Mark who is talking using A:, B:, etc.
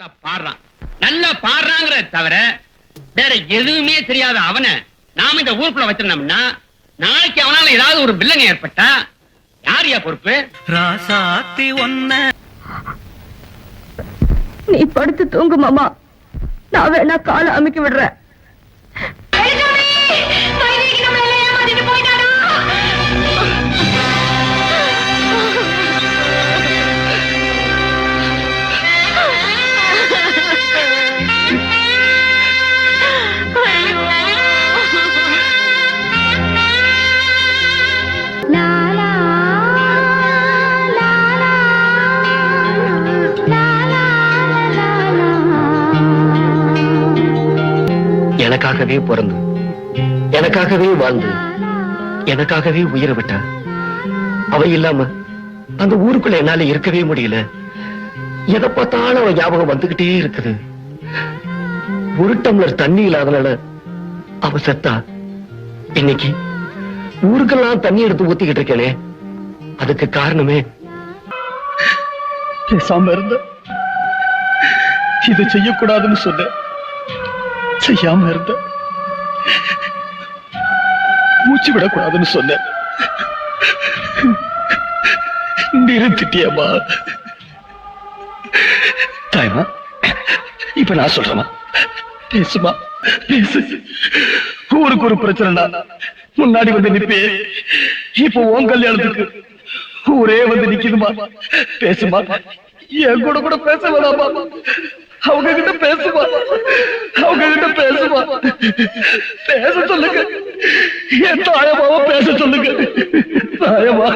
A: நல்லா பாடுறான். நல்லா பாடுறாங்கிற தவிர வேற எதுவுமே தெரியாத அவனை நாம இந்த ஊருக்குள்ள வச்சிருந்தோம்னா நாளைக்கு அவனால ஏதாவது ஒரு வில்லங்க ஏற்பட்டா? யார் யா பொறுப்பு?
B: ராசாத்தி ஒன்ன.
C: நீ படுத்து தூங்கு மாமா. நான் வேணா காலை அமைக்க விடுறேன்.
D: எனக்காகவே பிறந்து எனக்காகவே வாழ்ந்து எனக்காகவே உயிரை விட்டா அவ இல்லாம அந்த ஊருக்குள்ள என்னால இருக்கவே முடியல. எதை பார்த்தாலும் அவன் ஞாபகம் வந்துகிட்டே இருக்குது. ஒரு டம்ளர் தண்ணி இல்லாதனால அவ செத்தா. இன்னைக்கு ஊருக்கெல்லாம் தண்ணி எடுத்து ஊத்திக்கிட்டு இருக்கேனே. அதுக்கு காரணமே
E: பேசாம இருந்த. இதை செய்யக்கூடாதுன்னு சொன்னேன். செய்யாம இருந்த. மூச்சு விடக்கூடாதுன்னு சொன்ன நிறுத்திட்டியம்மா தாய்மா இப்ப நான் சொல்றேமா பேசுமா பேசு. ஊருக்கு ஒரு பிரச்சனைனா முன்னாடி வந்து நிப்பே இப்போ உன் கல்யாணத்துக்கு ஊரே வந்து நிக்குதுமா பேசுமா. என் கூட கூட பேச வேணாமா அவங்க கிட்ட பேசுமா. பேசுமா பேச சொல்லுங்க என் தாயமாவ பேச சொல்லுங்க தாயமா